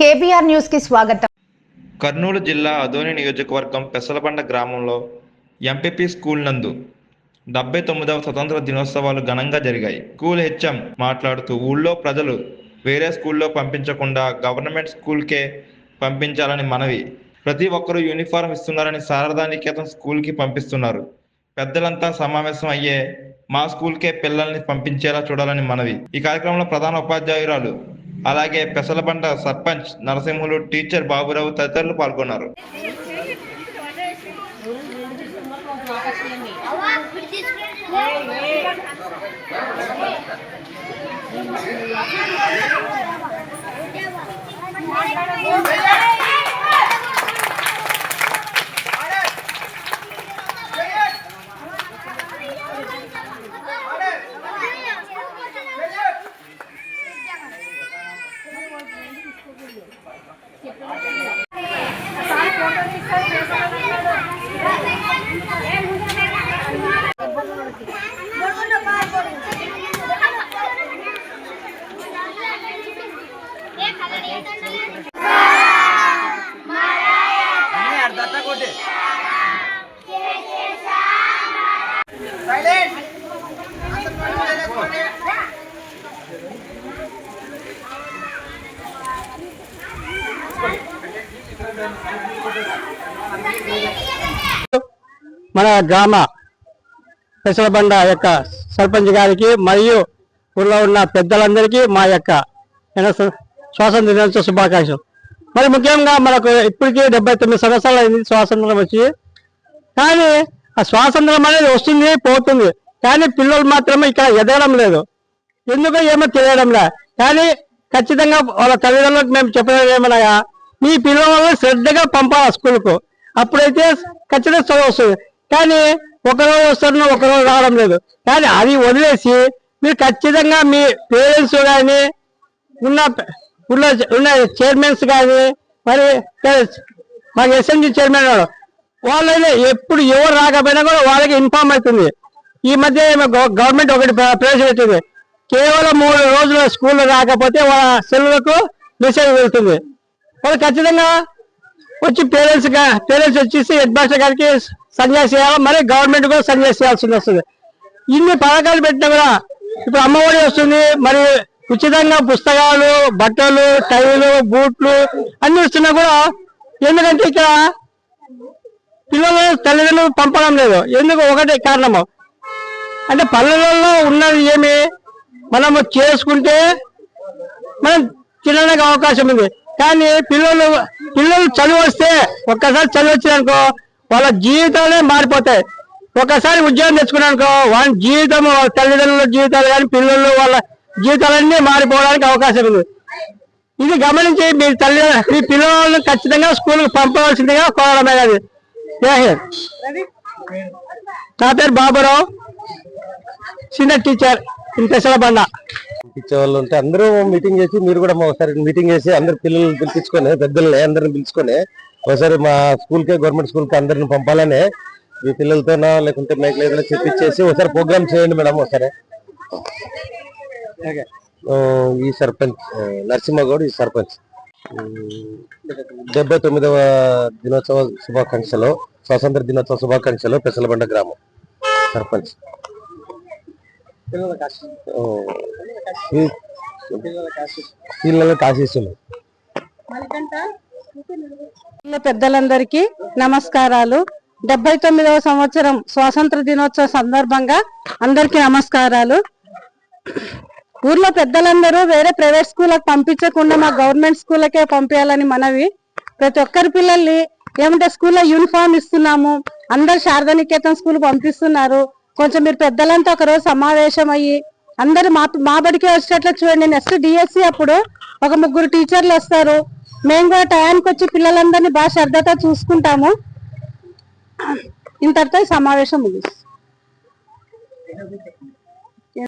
KBR న్యూస్కి స్వాగతం. కర్నూలు జిల్లా అదోని నియోజకవర్గం పెసలబండ గ్రామంలో ఎంపీపీ స్కూల్ నందు డెబ్బై తొమ్మిదవ స్వతంత్ర దినోత్సవాలు ఘనంగా జరిగాయి. స్కూల్ హెచ్ఎం మాట్లాడుతూ ఊళ్ళో ప్రజలు వేరే స్కూల్లో పంపించకుండా గవర్నమెంట్ స్కూల్కే పంపించాలని మనవి. ప్రతి ఒక్కరూ యూనిఫారం ఇస్తున్నారని సారదానికేతం స్కూల్కి పంపిస్తున్నారు. పెద్దలంతా సమావేశం అయ్యే మా స్కూల్కే పిల్లల్ని పంపించేలా చూడాలని మనవి. ఈ కార్యక్రమంలో ప్రధాన ఉపాధ్యాయురాలు అలాగే పెసలబండ సర్పంచ్ నరసింహులు టీచర్ బాబురావు తదితరులు పాల్గొన్నారు. మన గ్రామ పెసలబండ యొక్క సర్పంచ్ గారికి మరియు ఊళ్ళో ఉన్న పెద్దలందరికీ మా యొక్క స్వాతంత్ర దినోత్సవ శుభాకాంక్షలు. మరి ముఖ్యంగా మనకు ఇప్పటికీ డెబ్బై తొమ్మిది సంవత్సరాలు అయింది స్వాతంత్రం వచ్చి. కానీ ఆ స్వాతంత్రం అనేది వస్తుంది పోతుంది. కానీ పిల్లలు మాత్రం ఇక్కడ ఎదగడం లేదు. ఎందుకో ఏమో తెలియడం లే. కానీ ఖచ్చితంగా వాళ్ళ తల్లిదండ్రులకు మేము చెప్పడం ఏమనగా మీ పిల్లవాళ్ళని శ్రద్ధగా పంపాలి స్కూల్కు. అప్పుడైతే ఖచ్చితంగా చదువు వస్తుంది. కానీ ఒకరోజు వస్తున్నా ఒకరోజు రావడం లేదు. కానీ అది వదిలేసి మీరు ఖచ్చితంగా మీ పేరెంట్స్ కానీ ఉన్న ఉన్న ఉన్న చైర్మన్స్ కానీ మరి మాకు ఎస్ఎంజీ చైర్మన్ గారు వాళ్ళైనా ఎప్పుడు ఎవరు రాకపోయినా కూడా వాళ్ళకి ఇన్ఫార్మ్ అవుతుంది. ఈ మధ్య గవర్నమెంట్ ఒకటి ప్రవేశపెట్టింది. కేవలం మూడు రోజుల స్కూల్ రాకపోతే వాళ్ళ సెల్లులకు మెసేజ్ వెళ్తుంది. వాళ్ళు ఖచ్చితంగా వచ్చి పేరెంట్స్ పేరెంట్స్ వచ్చేసి హెడ్ మాస్టర్ గారికి సంజయ్ చేయాలి మరి గవర్నమెంట్ కూడా సంజయ్ చేయాల్సి వస్తుంది. ఇన్ని పథకాలు పెట్టినా కూడా ఇప్పుడు అమ్మఒడి వస్తుంది మరి ఉచితంగా పుస్తకాలు బట్టలు టైలు బూట్లు అన్ని ఇస్తున్నా కూడా ఎందుకంటే ఇక్కడ పిల్లలు తల్లిదండ్రులు పంపడం లేదు. ఎందుకు? ఒకటే కారణము. అంటే పల్లెలలో ఉన్నది ఏమి? మనము చేసుకుంటే మనం తినడానికి అవకాశం ఉంది. కానీ పిల్లలు పిల్లలు చదువు వస్తే ఒక్కసారి చదువు వచ్చిందనుకో వాళ్ళ జీవితాలే మారిపోతాయి. ఒకసారి ఉద్యోగం తెచ్చుకున్నానుకో వాళ్ళ జీవితం తల్లిదండ్రుల జీవితాలు కానీ పిల్లలు వాళ్ళ జీవితాలన్నీ మారిపోవడానికి అవకాశం ఉంది. ఇది గమనించి మీ తల్లి మీ పిల్లలను ఖచ్చితంగా స్కూల్కి పంపవలసిందిగా కోరడమే అది నా పేరు బాబురావు. సీనియర్ టీచర్ ఇంత ఇచ్చే వాళ్ళు ఉంటే అందరూ మీటింగ్ చేసి మీరు కూడా ఒకసారి మీటింగ్ చేసి అందరు పిల్లలు పిలిపించుకొని పెద్దల్ని అందరిని పిలుచుకొని ఒకసారి మా స్కూల్ కే గవర్నమెంట్ స్కూల్కి అందరిని పంపాలని మీ పిల్లలతోనో లేకుంటే మీకు ఏదైనా చెప్పించేసి ఒకసారి ప్రోగ్రామ్ చేయండి మేడం ఒకసారి. ఈ సర్పంచ్ నరసింహగౌడ్ ఈ సర్పంచ్. డెబ్బై తొమ్మిదవ దినోత్సవ శుభాకాంక్షలు స్వాతంత్ర దినోత్సవ శుభాకాంక్షలు పెసలబండ గ్రామం సర్పంచ్. ఓ, ఈ- పిల్లలకు ఆశీస్సులు ఊళ్ళో పెద్దలందరికీ నమస్కారాలు. డెబ్బై తొమ్మిదవ సంవత్సరం స్వాతంత్ర దినోత్సవ సందర్భంగా అందరికీ నమస్కారాలు. ఊర్లో పెద్దలందరూ వేరే ప్రైవేట్ స్కూళ్ళకు పంపించకుండా మా గవర్నమెంట్ స్కూళ్ళకే పంపించాలని మనవి. ప్రతి ఒక్కరి పిల్లల్ని ఏమంటే స్కూల్లో యూనిఫామ్ ఇస్తున్నాము. అందరు శారదా నికేతన్ స్కూల్ పంపిస్తున్నారు. కొంచెం మీరు పెద్దలంతా ఒకరోజు సమావేశం అయ్యి అందరు మా మా బడికి వచ్చేటట్లు చూడండి. నెక్స్ట్ డిఎస్సి అప్పుడు ఒక ముగ్గురు టీచర్లు వస్తారు. మేము కూడా టయానికి వచ్చి పిల్లలందరినీ బాగా శ్రద్ధతో చూసుకుంటాము. ఇంతటితో సమావేశం ముగిస్తుంది